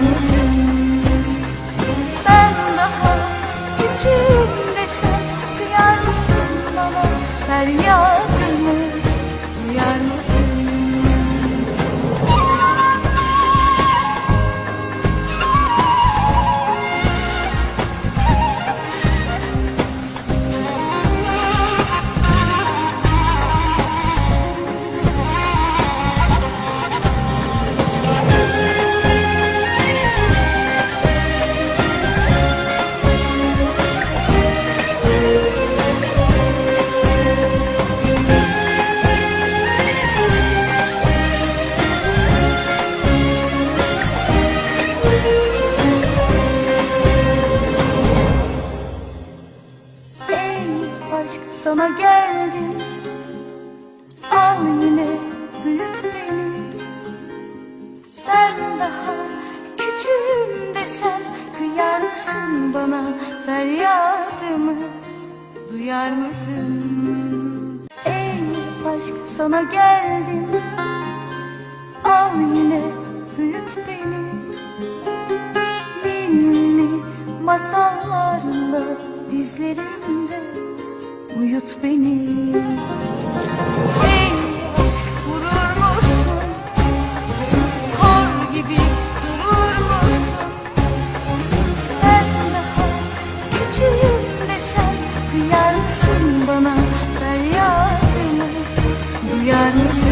Gracias. sana geldim Al yine büyüt Ben daha küçüğüm desem Kıyar mısın bana feryadımı? Duyar mısın? Ey aşk sana geldim Al yine büyüt beni. Ninni masallarında dizlerimde. Uyut beni Ey aşk? Kor gibi durur musun? Ben daha desem Kıyar bana feryadımı Duyar mısın?